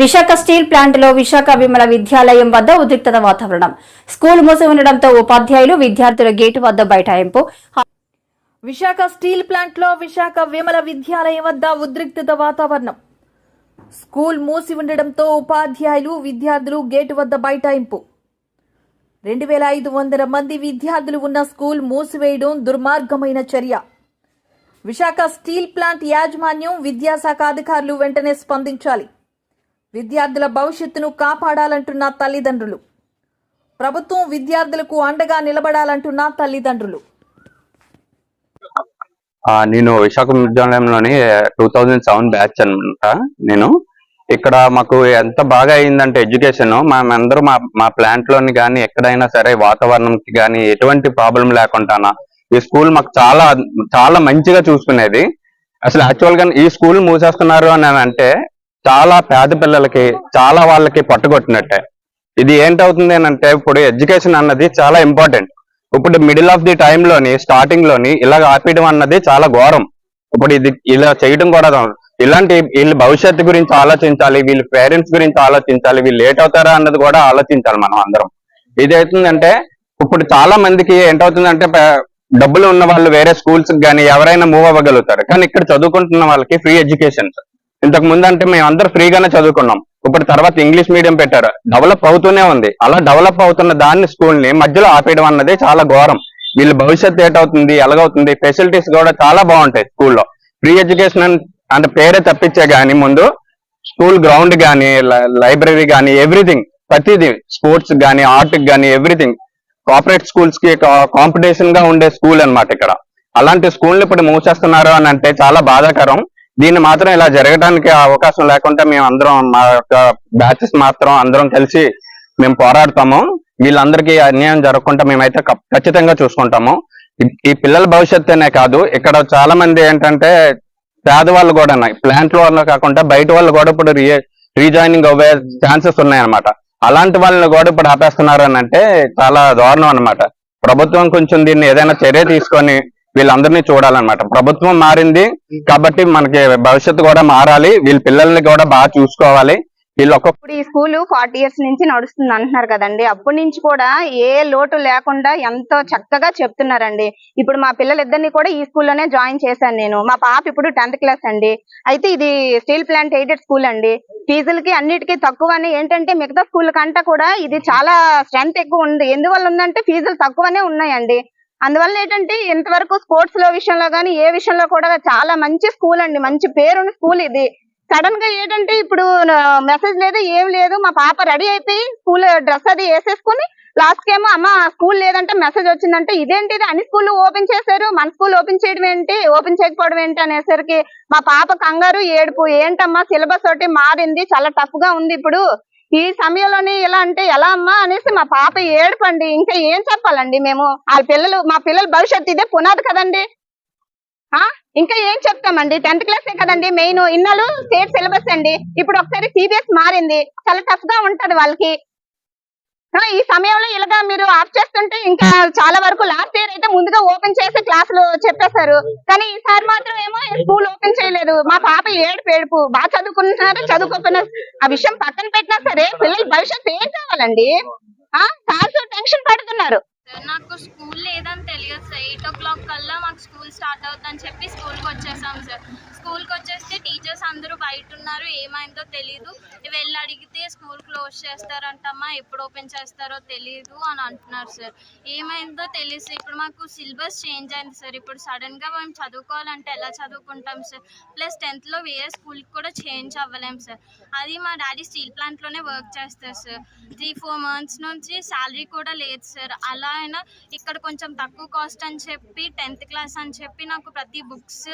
Visakha steel ప్లాంట్లో విశాఖ విమల విద్యాలయం వద్ద ఉద్రిక్తత వాతావరణం. స్కూల్ మూసి ఉండడంతో ఉపాధ్యాయులు విద్యార్థుల గేటు వద్ద బైఠాయింపు. విశాఖ స్టీల్ ప్లాంట్లో విశాఖ విమల విద్యాలయం వద్ద ఉద్రిక్తత వాతావరణం. స్కూల్ మూసి ఉండడంతో ఉపాధ్యాయులు విద్యార్థులు గేటు వద్ద బైఠాయింపు. రెండు వేల ఐదు వందల మంది విద్యార్థులు ఉన్న స్కూల్ మూసివేయడం దుర్మార్గమైన చర్య. విశాఖ స్టీల్ ప్లాంట్ యాజమాన్యం విద్యాశాఖ అధికారులు వెంటనే స్పందించాలి. విద్యార్థుల భవిష్యత్తును కాపాడాలంటున్న తల్లిదండ్రులు. ప్రభుత్వం విద్యార్థులకు అండగా నిలబడాలంటున్న తల్లిదండ్రులు. ఆ, నేను విశాఖ విద్యాలయంలోని టూ థౌజండ్ సెవెన్ బ్యాచ్ అనమాట నేను. ఇక్కడ మాకు ఎంత బాగా అయిందంటే ఎడ్యుకేషన్. మేమందరూ మా మా ప్లాంట్లోని కానీ ఎక్కడైనా సరే వాతావరణంకి కానీ ఎటువంటి ప్రాబ్లం లేకుండా ఈ స్కూల్ మాకు చాలా చాలా మంచిగా చూసుకునేది. అసలు యాక్చువల్గా ఈ స్కూల్ మూసేస్తున్నారు అని అంటే చాలా పేద పిల్లలకి చాలా వాళ్ళకి పట్టుకొట్టినట్టే. ఇది ఏంటవుతుంది అని అంటే ఇప్పుడు ఎడ్యుకేషన్ అన్నది చాలా ఇంపార్టెంట్ ఇప్పుడు మిడిల్ ఆఫ్ ది టైమ్లోని స్టార్టింగ్లోని ఇలా ఆపేయడం అన్నది చాలా ఘోరం. ఇప్పుడు ఇది ఇలా చేయడం కూడా ఇలాంటి వీళ్ళ భవిష్యత్తు గురించి ఆలోచించాలి వీళ్ళ పేరెంట్స్ గురించి ఆలోచించాలి వీళ్ళు లేట్ అవుతారా అన్నది కూడా ఆలోచించాలి మనం అందరం. ఇది అవుతుందంటే ఇప్పుడు చాలా మందికి ఏంటవుతుందంటే డబ్బులు ఉన్న వాళ్ళు వేరే స్కూల్స్ కానీ ఎవరైనా మూవ్ అవ్వగలుగుతారు. కానీ ఇక్కడ చదువుకుంటున్న వాళ్ళకి ఫ్రీ ఎడ్యుకేషన్ ఇంతకు ముందు అంటే మేము అందరు ఫ్రీగానే చదువుకున్నాం. ఇప్పుడు తర్వాత ఇంగ్లీష్ మీడియం పెట్టారు. డెవలప్ అవుతూనే ఉంది. అలా డెవలప్ అవుతున్న దాన్ని స్కూల్ని మధ్యలో ఆపేయడం అన్నది చాలా ఘోరం. వీళ్ళ భవిష్యత్ ఏటవుతుంది ఎలాగవుతుంది ఫెసిలిటీస్ కూడా చాలా బాగుంటాయి స్కూల్లో. ఫ్రీ ఎడ్యుకేషన్ అంటే పేరే తప్పించే గానీ ముందు స్కూల్ గ్రౌండ్ గానీ లైబ్రరీ గానీ ఎవ్రీథింగ్ ప్రతిదీ స్పోర్ట్స్ గానీ ఆర్ట్ గానీ ఎవ్రీథింగ్. కోఆపరేట్ స్కూల్స్కి కాంపిటీషన్గా ఉండే స్కూల్ అన్నమాట ఇక్కడ. అలాంటి స్కూల్ ఇప్పుడు మూసేస్తున్నారు అని అంటే చాలా బాధాకరం. దీన్ని మాత్రం ఇలా జరగడానికి అవకాశం లేకుండా మేము అందరం మా యొక్క బ్యాచెస్ మాత్రం అందరం కలిసి మేము పోరాడతాము. వీళ్ళందరికీ అన్యాయం జరగకుండా మేమైతే ఖచ్చితంగా చూసుకుంటాము. ఈ- పిల్లల భవిష్యత్తునే కాదు ఇక్కడ చాలా మంది ఏంటంటే పేదవాళ్ళు కూడా ప్లాంట్ వాళ్ళు కాకుండా బయట వాళ్ళు కూడా ఇప్పుడు రీ రీజాయినింగ్ అవ్వే ఛాన్సెస్ ఉన్నాయన్నమాట. అలాంటి వాళ్ళని కూడా ఇప్పుడు ఆపేస్తున్నారు అని అంటే చాలా దారుణం అన్నమాట. ప్రభుత్వం కొంచెం దీన్ని ఏదైనా చర్య తీసుకొని వీళ్ళందరినీ చూడాలన్నమాట. ప్రభుత్వం మారింది కాబట్టి మనకి భవిష్యత్తు కూడా మారాలి. వీళ్ళ పిల్లల్ని కూడా బాగా చూసుకోవాలి. ఇప్పుడు ఈ స్కూల్ ఫార్టీ ఇయర్స్ నుంచి నడుస్తుంది అంటున్నారు కదండి. అప్పటి నుంచి కూడా ఏ లోటు లేకుండా ఎంతో చక్కగా చెప్తున్నారండి. ఇప్పుడు మా పిల్లలిద్దరిని కూడా ఈ స్కూల్లోనే జాయిన్ చేశాను నేను. మా పాప ఇప్పుడు టెన్త్ క్లాస్ అండి. అయితే ఇది స్టీల్ ప్లాంట్ ఎయిడెడ్ స్కూల్ అండి. ఫీజులకి అన్నిటికీ తక్కువ అని ఏంటంటే మిగతా స్కూల్ కంటే కూడా ఇది చాలా స్ట్రెంత్ ఎక్కువ ఉంది. ఎందువల్ల ఉందంటే ఫీజులు తక్కువనే ఉన్నాయండి. అందువల్ల ఏంటంటే ఇంతవరకు స్పోర్ట్స్లో విషయంలో కానీ ఏ విషయంలో కూడా చాలా మంచి స్కూల్ అండి. మంచి పేరున్న స్కూల్ ఇది. సడన్గా ఏంటంటే ఇప్పుడు మెసేజ్ లేదు ఏం లేదు. మా పాప రెడీ అయిపోయి స్కూల్ డ్రెస్ అది వేసేసుకుని లాస్ట్ ఏమో అమ్మ స్కూల్ లేదంటే మెసేజ్ వచ్చిందంటే ఇదేంటి ఇది అన్ని స్కూల్ ఓపెన్ చేశారు. మన స్కూల్ ఓపెన్ చేయడం ఏంటి ఓపెన్ చేయకపోవడం ఏంటి అనేసరికి మా పాప కంగారు ఏడుపు ఏంటమ్మా సిలబస్ ఒకటి మారింది చాలా టఫ్గా ఉంది ఇప్పుడు. ఈ సమయంలోనే ఇలా అంటే ఎలా అమ్మా అనేసి మా పాప ఏడుపండి. ఇంకా ఏం చెప్పాలండి మేము? వాళ్ళ పిల్లలు మా పిల్లల భవిష్యత్తు ఇదే పునాది కదండి. ఆ? ఇంకా ఏం చెప్తామండి? టెన్త్ క్లాసే కదండి మెయిన్. ఇన్నాళ్ళు స్టేట్ సిలబస్ అండి. ఇప్పుడు ఒకసారి సిబిఎస్ మారింది. చాలా టఫ్గా ఉంటది వాళ్ళకి. ఈ సమయంలో ఇలాగా మీరు ఆఫ్ చేస్తుంటే ఇంకా చాలా వరకు లాస్ట్ ఇయర్ అయితే ముందుగా ఓపెన్ చేసి క్లాసులు చెప్పేశారు. కానీ ఈసారి మాత్రం ఏమో స్కూల్ ఓపెన్ చేయలేదు. మా పాప ఏడు పేడుపు బాగా చదువుకుంటున్నారు చదువుకోకపోయినా ఆ విషయం పక్కన పెట్టినా సరే పిల్లల భవిష్యత్తు ఏం కావాలండి? ఆ సార్స్ టెన్షన్ పడుతున్నారు. నాకు స్కూల్ లేదని తెలియదు సార్. ఎయిట్ ఓ క్లాక్ కల్లా మాకు స్కూల్ స్టార్ట్ అవుతుందని చెప్పి స్కూల్కి వచ్చేసాం సార్. స్కూల్కి వచ్చేస్తే టీచర్స్ అందరూ బయట ఉన్నారు. ఏమైందో తెలియదు వెళ్ళి అడిగితే స్కూల్ క్లోజ్ చేస్తారంటమ్మా ఎప్పుడు ఓపెన్ చేస్తారో తెలియదు అని అంటున్నారు సార్. ఏమైందో తెలియదు సార్. ఇప్పుడు మాకు సిలబస్ చేంజ్ అయింది సార్. ఇప్పుడు సడన్గా మేము చదువుకోవాలంటే ఎలా చదువుకుంటాం సార్? ప్లస్ టెన్త్లో వేరే స్కూల్కి కూడా చేంజ్ అవ్వలేం సార్. అది మా డాడీ స్టీల్ ప్లాంట్లోనే వర్క్ చేస్తారు సార్. త్రీ ఫోర్ మంత్స్ నుంచి శాలరీ కూడా లేదు సార్. అలా అయినా ఇక్కడ కొంచెం తక్కువ కాస్ట్ అని చెప్పి టెన్త్ క్లాస్ అని చెప్పి నాకు ప్రతి బుక్స్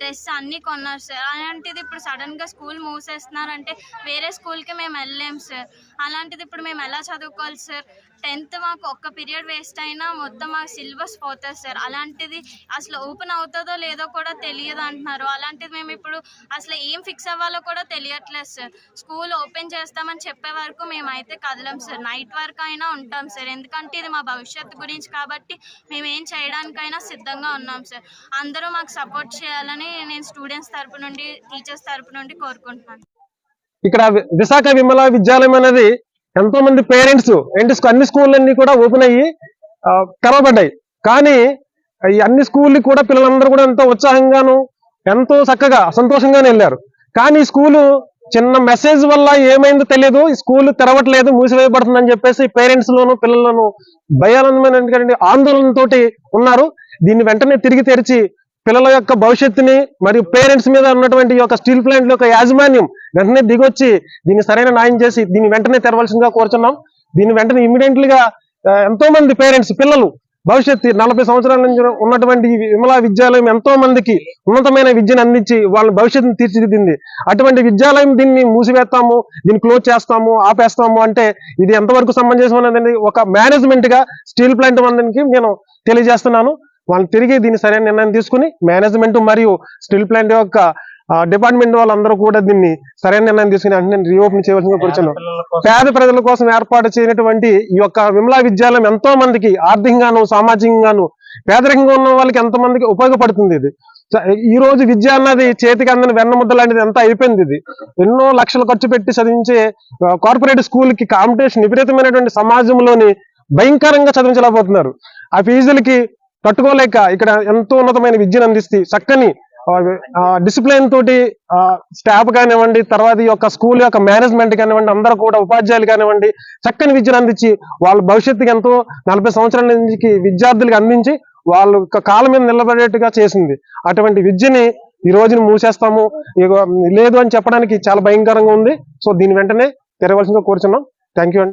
డ్రెస్ అన్నీ కొన్నారు సార్. అలాంటిది ఇప్పుడు సడన్గా స్కూల్ మూసేస్తున్నారంటే వేరే స్కూల్కి మేము వెళ్ళలేం సార్. అలాంటిది ఇప్పుడు మేము ఎలా చదువుకోవాలి సార్? టెన్త్ మాకు ఒక్క పీరియడ్ వేస్ట్ అయినా మొత్తం మాకు సిలబస్ పోతుంది సార్. అలాంటిది అసలు ఓపెన్ అవుతుందో లేదో కూడా తెలియదు అంటున్నారు. అలాంటిది మేము ఇప్పుడు అసలు ఏం ఫిక్స్ అవ్వాలో కూడా తెలియట్లేదు సార్. స్కూల్ ఓపెన్ చేస్తామని చెప్పే వరకు మేమైతే కదలం సార్. నైట్ వరకు అయినా ఉంటాం సార్. ఎందుకంటే ఇది మా భవిష్యత్తు గురించి కాబట్టి మేము ఏం చేయడానికైనా సిద్ధంగా ఉన్నాం సార్. అందరూ మాకు సపోర్ట్ చేయాలని నేను స్టూడెంట్స్ తరపు నుండి టీచర్స్ తరపు నుండి కోరుకుంటున్నాను. ఇక్కడ విశాఖ విమల విద్యాలయం అనేది ఎంతో మంది పేరెంట్స్ ఏంటి అన్ని స్కూళ్ళన్నీ కూడా ఓపెన్ అయ్యి తెరవబడ్డాయి. కానీ ఈ అన్ని స్కూళ్ళు కూడా పిల్లలందరూ కూడా ఎంతో ఉత్సాహంగాను ఎంతో చక్కగా సంతోషంగానే వెళ్ళారు. కానీ స్కూలు చిన్న మెసేజ్ వల్ల ఏమైందో తెలియదు. ఈ స్కూల్ తెరవట్లేదు మూసివేయబడుతుందని చెప్పేసి పేరెంట్స్ లోను పిల్లలను భయానందమైన ఆందోళనతోటి ఉన్నారు. దీన్ని వెంటనే తిరిగి తెరిచి పిల్లల యొక్క భవిష్యత్తుని మరియు పేరెంట్స్ మీద ఉన్నటువంటి యొక్క స్టీల్ ప్లాంట్ యొక్క యాజమాన్యం వెంటనే దిగొచ్చి దీన్ని సరైన న్యాయం చేసి దీన్ని వెంటనే తెరవలసిందిగా కోరుచున్నాం. దీన్ని వెంటనే ఇమీడియట్లీ గా ఎంతో మంది పేరెంట్స్ పిల్లలు భవిష్యత్తు నలభై సంవత్సరాల నుంచి ఉన్నటువంటి విమలా విద్యాలయం ఎంతో మందికి ఉన్నతమైన విద్యను అందించి వాళ్ళ భవిష్యత్తును తీర్చిదిద్దింది. అటువంటి విద్యాలయం దీన్ని మూసివేస్తాము దీన్ని క్లోజ్ చేస్తాము ఆపేస్తాము అంటే ఇది ఎంతవరకు సమంజసం అనేది ఒక మేనేజ్మెంట్గా స్టీల్ ప్లాంట్ మందికి నేను తెలియజేస్తున్నాను. వాళ్ళు తిరిగి దీన్ని సరైన నిర్ణయం తీసుకుని మేనేజ్మెంట్ మరియు స్టీల్ ప్లాంట్ యొక్క డిపార్ట్మెంట్ వాళ్ళందరూ కూడా దీన్ని సరైన నిర్ణయం తీసుకుని వెంటనే రీఓపెన్ చేయవలసిందిగా కూర్చున్నాం. పేద ప్రజల కోసం ఏర్పాటు చేయనటువంటి ఈ యొక్క విమలా విద్యాలయం ఎంతో మందికి ఆర్థికంగాను సామాజికంగాను పేదరికంగా ఉన్న వాళ్ళకి ఎంతో మందికి ఉపయోగపడుతుంది ఇది. ఈ రోజు విద్య అన్నది చేతికి అందని వెన్నముద్ద లాంటిది ఎంత అయిపోయింది ఇది. ఎన్నో లక్షలు ఖర్చు పెట్టి చదివించే కార్పొరేట్ స్కూల్కి కాంపిటీషన్ విపరీతమైనటువంటి సమాజంలోని భయంకరంగా చదివించలేకపోతున్నారు. ఆ ఫీజులకి తట్టుకోలేక ఇక్కడ ఎంతో ఉన్నతమైన విద్యను అందిస్తే చక్కని డిసిప్లిన్ తోటి స్టాఫ్ కానివ్వండి తర్వాత ఈ యొక్క స్కూల్ యొక్క మేనేజ్మెంట్ కానివ్వండి అందరూ కూడా ఉపాధ్యాయులు కానివ్వండి చక్కని విద్యను అందించి వాళ్ళ భవిష్యత్తుకి ఎంతో నలభై సంవత్సరాల నుంచి విద్యార్థులకు అందించి వాళ్ళ యొక్క మీద నిలబడేట్టుగా చేసింది. అటువంటి విద్యని ఈ రోజున మూసేస్తాము. లేదు అని చెప్పడానికి చాలా భయంకరంగా ఉంది. సో దీని వెంటనే తెరవలసిందిగా కోరుచున్నాం. Thank you